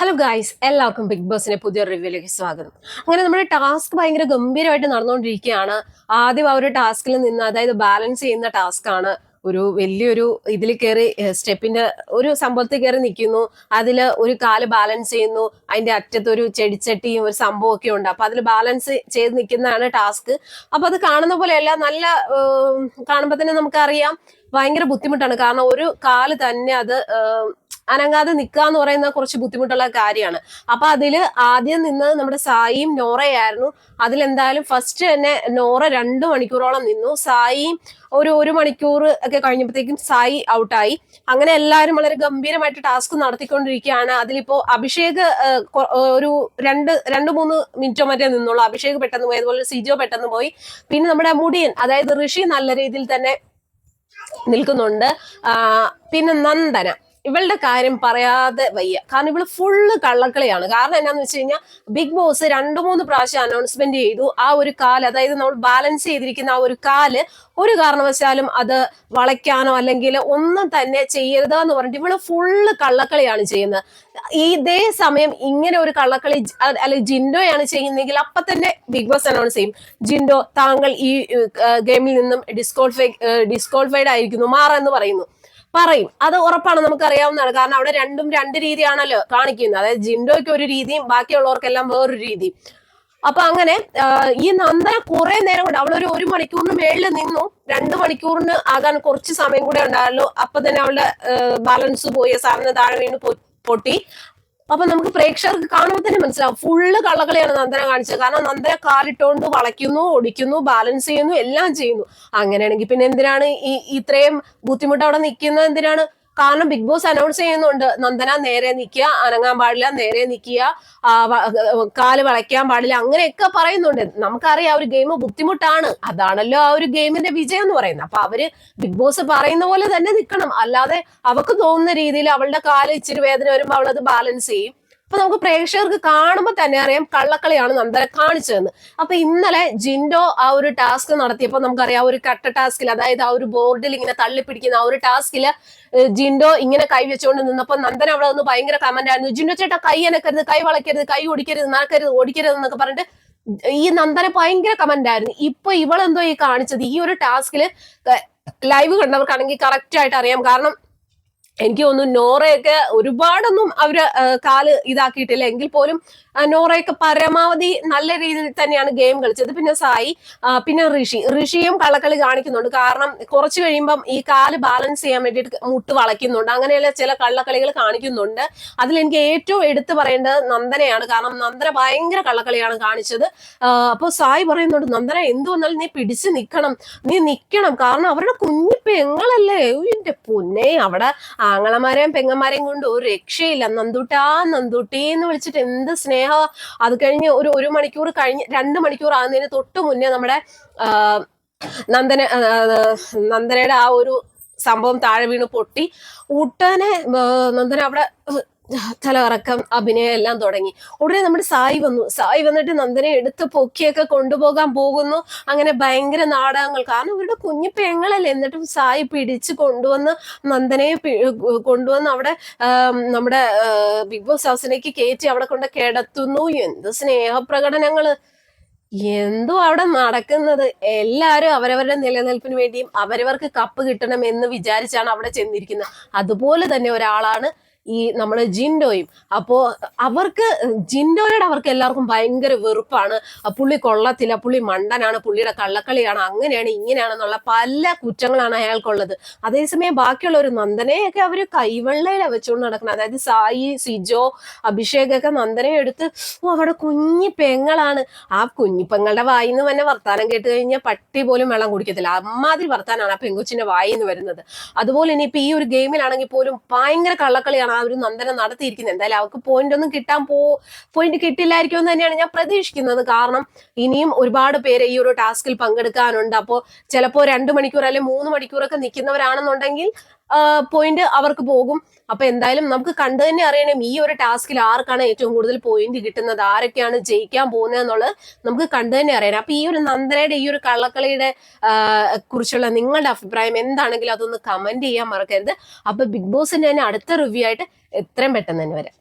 Hello guys എല്ലാവർക്കും big ബോസിന്റെ പുതിയ റിവ്യൂലേക്ക് സ്വാഗതം. അങ്ങനെ നമ്മുടെ ടാസ്ക് ഭയങ്കര ഗംഭീരമായിട്ട് നടന്നുകൊണ്ടിരിക്കുകയാണ്. ആദ്യം ആ ഒരു ടാസ്കിൽ നിന്ന് അതായത് ബാലൻസ് ചെയ്യുന്ന ടാസ്ക് ആണ് ഒരു വലിയൊരു ഇതിൽ കയറി സ്റ്റെപ്പിന്റെ ഒരു സംഭവത്തിൽ കയറി നിൽക്കുന്നു. അതിൽ ഒരു കാൽ ബാലൻസ് ചെയ്യുന്നു. അതിന്റെ അറ്റത്ത് ഒരു ചെടിച്ചട്ടിയും ഒരു സംഭവമൊക്കെ ഉണ്ട്. അപ്പൊ അതിൽ ബാലൻസ് ചെയ്ത് നിൽക്കുന്നതാണ് ടാസ്ക് അപ്പൊ അത് കാണുന്ന പോലെയല്ല നല്ല കാണുമ്പോൾ തന്നെ നമുക്കറിയാം ഭയങ്കര ബുദ്ധിമുട്ടാണ്. കാരണം ഒരു കാൽ തന്നെ അത് അനങ്ങാതെ നിൽക്കുക എന്ന് പറയുന്നത് കുറച്ച് ബുദ്ധിമുട്ടുള്ള കാര്യമാണ്. അപ്പൊ അതിൽ ആദ്യം നിന്ന് നമ്മുടെ സായിയും നോറയായിരുന്നു. അതിലെന്തായാലും ഫസ്റ്റ് തന്നെ നോറ രണ്ട് മണിക്കൂറോളം നിന്നു. സായിയും ഒരു ഒരു മണിക്കൂർ ഒക്കെ കഴിഞ്ഞപ്പോഴത്തേക്കും സായി ഔട്ടായി അങ്ങനെ എല്ലാവരും വളരെ ഗംഭീരമായിട്ട് ടാസ്ക് നടത്തിക്കൊണ്ടിരിക്കുകയാണ്. അതിലിപ്പോ അഭിഷേക് ഒരു രണ്ട് രണ്ട് മൂന്ന് മിനിറ്റോ മറ്റേ നിന്നുള്ളൂ അഭിഷേക് പെട്ടെന്ന് പോയി അതുപോലെ സിജോ പെട്ടെന്ന് പോയി. പിന്നെ നമ്മുടെ മുടിയൻ അതായത് ഋഷി നല്ല രീതിയിൽ തന്നെ നിൽക്കുന്നുണ്ട്. പിന്നെ നന്ദന. ഇവളുടെ കാര്യം പറയാതെ വയ്യ. കാരണം ഇവൾ ഫുള്ള് കള്ളക്കളിയാണ്. കാരണം എന്നാന്ന് വെച്ച് കഴിഞ്ഞാൽ ബിഗ് ബോസ് രണ്ടു മൂന്ന് പ്രാവശ്യം അനൗൺസ്മെന്റ് ചെയ്തു. ആ ഒരു കാൽ അതായത് നമ്മൾ ബാലൻസ് ചെയ്തിരിക്കുന്ന ആ ഒരു കാൽ ഒരു കാരണവശാലും അത് വളയ്ക്കാനോ അല്ലെങ്കിൽ ഒന്നും തന്നെ ചെയ്യരുത് എന്ന് പറഞ്ഞിട്ട് ഇവൾ ഫുള്ള് കള്ളക്കളിയാണ് ചെയ്യുന്നത്. ഇതേ സമയം ഇങ്ങനെ ഒരു കള്ളക്കളി അല്ലെങ്കിൽ ജിൻഡോയാണ് ചെയ്യുന്നതെങ്കിൽ അപ്പൊ തന്നെ ബിഗ് ബോസ് അനൗൺസ് ചെയ്യും. ജിൻഡോ താങ്കൾ ഈ ഗെയിമിൽ നിന്നും ഡിസ്ക്വാളിഫൈ ഡിസ്ക്വാളിഫൈഡ് ആയിരിക്കുന്നു മാറെന്ന് പറയുന്നു. പറയും. അത് ഉറപ്പാണ് നമുക്ക് അറിയാവുന്നതാണ് കാരണം അവിടെ രണ്ടും രണ്ട് രീതിയാണല്ലോ കാണിക്കുന്നത്. അതായത് ജിൻഡോയ്ക്ക് ഒരു രീതിയും ബാക്കിയുള്ളവർക്കെല്ലാം വേറൊരു രീതിയും. അപ്പൊ അങ്ങനെ ഈ നന്ദ കുറെ നേരം കൊണ്ട് അവളൊരു ഒരു മണിക്കൂറിന് മേളിൽ നിന്നു. രണ്ട് മണിക്കൂറിന് ആകാൻ കുറച്ച് സമയം കൂടെ ഉണ്ടായല്ലോ. അപ്പൊ തന്നെ അവളുടെ ബാലൻസ് പോയി. സാറിന് താഴെ വീണ് പൊട്ടി. അപ്പൊ നമുക്ക് പ്രേക്ഷകർക്ക് കാണുമ്പോൾ തന്നെ മനസ്സിലാവും. ഫുള്ള് കള്ളക്കളിയാണ് നന്ദന കാണിച്ചത്. കാരണം നന്ദന കാലിട്ടോണ്ട് വളയ്ക്കുന്നു ഒടിക്കുന്നു ബാലൻസ് ചെയ്യുന്നു എല്ലാം ചെയ്യുന്നു. അങ്ങനെയാണെങ്കിൽ പിന്നെ എന്തിനാണ് ഈ ഇത്രയും ബുദ്ധിമുട്ട് അവിടെ നിൽക്കുന്നത്? എന്തിനാണ് കാരണം ബിഗ് ബോസ് അനൗൺസ് ചെയ്യുന്നുണ്ട്. നന്ദന നേരെ നിൽക്കുക അനങ്ങാൻ പാടില്ല നേരെ നിൽക്കുക കാൽ വളയ്ക്കാൻ പാടില്ല അങ്ങനെയൊക്കെ പറയുന്നുണ്ട്. നമുക്കറിയാം ആ ഒരു ഗെയിം ബുദ്ധിമുട്ടാണ്. അതാണല്ലോ ആ ഒരു ഗെയിമിന്റെ വിജയം എന്ന് പറയുന്നത്. അപ്പൊ അവർ ബിഗ് ബോസ് പറയുന്ന പോലെ തന്നെ നിൽക്കണം. അല്ലാതെ അവക്ക് തോന്നുന്ന രീതിയിൽ അവളുടെ കാൽ ഇച്ചിരി വേദന വരുമ്പോൾ അവളത് ബാലൻസ് ചെയ്യും. അപ്പൊ നമുക്ക് പ്രേക്ഷകർക്ക് കാണുമ്പോൾ തന്നെ അറിയാം കള്ളക്കളിയാണ് നന്ദന കാണിച്ചതെന്ന്. അപ്പൊ ഇന്നലെ ജിൻഡോ ആ ഒരു ടാസ്ക് നടത്തിയപ്പോൾ നമുക്കറിയാം ആ ഒരു കട്ട ടാസ്കിൽ അതായത് ആ ഒരു ബോർഡിൽ ഇങ്ങനെ തള്ളിപ്പിടിക്കുന്ന ആ ഒരു ടാസ്കിൽ ജിൻഡോ ഇങ്ങനെ കൈ വെച്ചുകൊണ്ട് നിന്നപ്പോൾ നന്ദന അവിടെ നിന്ന് ഭയങ്കര കമന്റ് ആയിരുന്നു. ജിൻഡോ ചേട്ടാ കൈ അനക്കരുത് കൈ വളയ്ക്കരുത് കൈ ഓടിക്കരുത് നടക്കരുത് ഓടിക്കരുത് എന്നൊക്കെ പറഞ്ഞിട്ട് ഈ നന്ദന ഭയങ്കര കമന്റ് ആയിരുന്നു. ഇപ്പൊ ഇവളെന്തോ ഈ കാണിച്ചത്? ഈ ഒരു ടാസ്കിൽ ലൈവ് കണ്ടവർക്കാണെങ്കിൽ കറക്റ്റ് ആയിട്ട് അറിയാം. കാരണം എനിക്ക് തോന്നുന്നു നോറയൊക്കെ ഒരുപാടൊന്നും അവർ കാൽ ഇതാക്കിയിട്ടില്ല. എങ്കിൽ പോലും നോറയൊക്കെ പരമാവധി നല്ല രീതിയിൽ തന്നെയാണ് ഗെയിം കളിച്ചത്. പിന്നെ സായി പിന്നെ ഋഷി. ഋഷിയും കളക്കളി കാണിക്കുന്നുണ്ട്. കാരണം കുറച്ച് കഴിയുമ്പം ഈ കാൽ ബാലൻസ് ചെയ്യാൻ വേണ്ടിയിട്ട് മുട്ട് വളയ്ക്കുന്നുണ്ട്. അങ്ങനെയുള്ള ചില കള്ളക്കളികൾ കാണിക്കുന്നുണ്ട്. അതിൽ എനിക്ക് ഏറ്റവും എടുത്തു പറയേണ്ടത് നന്ദനയാണ്. കാരണം നന്ദന ഭയങ്കര കള്ളക്കളിയാണ് കാണിച്ചത്. അപ്പോൾ സായി പറയുന്നുണ്ട് നന്ദന എന്തു വന്നാലും നീ പിടിച്ച് നിൽക്കണം നീ നിൽക്കണം കാരണം അവരുടെ കുഞ്ഞു പെങ്ങളല്ലേ എന്റെ പൊന്നെ. അവിടെ ആങ്ങളമാരെയും പെങ്ങന്മാരെയും കൊണ്ട് ഒരു രക്ഷയില്ല. നന്ദുട്ടാ നന്ദുട്ടി എന്ന് വിളിച്ചിട്ട് എന്ത് സ്നേഹ അത് കഴിഞ്ഞ് ഒരു ഒരു മണിക്കൂർ കഴിഞ്ഞ് രണ്ട് മണിക്കൂർ ആകുന്നതിന് തൊട്ട് മുന്നേ നമ്മുടെ നന്ദന നന്ദനയുടെ ആ ഒരു സംഭവം താഴെ വീണ് പൊട്ടി. ഉടനെ ആ, നന്ദന അവിടെ തലകറക്കം അഭിനയം എല്ലാം തുടങ്ങി. ഉടനെ നമ്മുടെ സായി വന്നു. സായി വന്നിട്ട് നന്ദനെ എടുത്ത് പൊക്കിയൊക്കെ കൊണ്ടുപോകാൻ പോകുന്നു. അങ്ങനെ ഭയങ്കര നാടകങ്ങൾ. കാരണം ഇവരുടെ കുഞ്ഞു പെങ്ങളല്ലേ. എന്നിട്ടും സായി പിടിച്ച് കൊണ്ടുവന്ന് നന്ദനെ കൊണ്ടുവന്ന് അവിടെ നമ്മുടെ ബിഗ് ബോസ് ഹൗസിലേക്ക് കയറ്റി അവിടെ കൊണ്ട് കിടത്തുന്നു. എന്ത് സ്നേഹപ്രകടനങ്ങൾ. എന്തോ അവിടെ നടക്കുന്നത്. എല്ലാവരും അവരവരുടെ നിലനിൽപ്പിന് വേണ്ടിയും അവരവർക്ക് കപ്പ് കിട്ടണം എന്ന് വിചാരിച്ചാണ് അവിടെ ചെന്നിരിക്കുന്നത്. അതുപോലെ തന്നെ ഒരാളാണ് ഈ നമ്മുടെ ജിൻഡോയും. അപ്പോൾ അവർക്ക് ജിൻഡോയോട് അവർക്ക് എല്ലാവർക്കും ഭയങ്കര വെറുപ്പാണ്. പുള്ളി കൊള്ളത്തില്ല പുള്ളി മണ്ടനാണ് പുള്ളിയുടെ കള്ളക്കളിയാണ് അങ്ങനെയാണ് ഇങ്ങനെയാണെന്നുള്ള പല കുറ്റങ്ങളാണ് അയാൾക്കുള്ളത്. അതേസമയം ബാക്കിയുള്ള ഒരു നന്ദനെയൊക്കെ അവർ കൈവെള്ളയില വെച്ചുകൊണ്ട് നടക്കുന്നത് അതായത് സായി സിജോ അഭിഷേകൊക്കെ നന്ദനെ എടുത്ത് ഓ അവിടെ കുഞ്ഞി പെങ്ങളാണ്. ആ കുഞ്ഞി പെങ്ങളുടെ നിന്ന് തന്നെ വർത്താനം കേട്ട് കഴിഞ്ഞാൽ പട്ടി പോലും വെള്ളം കുടിക്കത്തില്ല. അമ്മാതിരി വർത്താനാണ് ആ പെങ്കൊച്ചിന്റെ നിന്ന് വരുന്നത്. അതുപോലെ ഇനി ഇപ്പൊ ഈ ഒരു ഗെയിമിലാണെങ്കിൽ പോലും ഭയങ്കര കള്ളക്കളിയാണ് ആ ഒരു നന്ദനം നടത്തിയിരിക്കുന്നത്. എന്തായാലും അവർക്ക് പോയിന്റ് ഒന്നും കിട്ടാൻ പോ പോയിന്റ് കിട്ടില്ലായിരിക്കും എന്ന് തന്നെയാണ് ഞാൻ പ്രതീക്ഷിക്കുന്നത്. കാരണം ഇനിയും ഒരുപാട് പേര് ഈ ഒരു ടാസ്കിൽ പങ്കെടുക്കാനുണ്ട്. അപ്പോൾ ചിലപ്പോൾ രണ്ട് മണിക്കൂർ അല്ലെങ്കിൽ മൂന്ന് മണിക്കൂറൊക്കെ നിൽക്കുന്നവരാണെന്നുണ്ടെങ്കിൽ പോയിന്റ് അവർക്ക് പോകും. അപ്പൊ എന്തായാലും നമുക്ക് കണ്ടു തന്നെ അറിയണം ഈ ഒരു ടാസ്കിൽ ആർക്കാണ് ഏറ്റവും കൂടുതൽ പോയിന്റ് കിട്ടുന്നത് ആരൊക്കെയാണ് ജയിക്കാൻ പോകുന്നത് എന്നുള്ളത് നമുക്ക് കണ്ടു തന്നെ അറിയണം. അപ്പൊ ഈ ഒരു നന്ദനയുടെ ഈ ഒരു കള്ളക്കളിയുടെ കുറിച്ചുള്ള നിങ്ങളുടെ അഭിപ്രായം എന്താണെങ്കിലും അതൊന്ന് കമന്റ് ചെയ്യാൻ മറക്കരുത്. അപ്പൊ ബിഗ് ബോസിന്റെ തന്നെ അടുത്ത റിവ്യൂ ആയിട്ട് എത്രയും പെട്ടെന്ന് തന്നെ വരാം.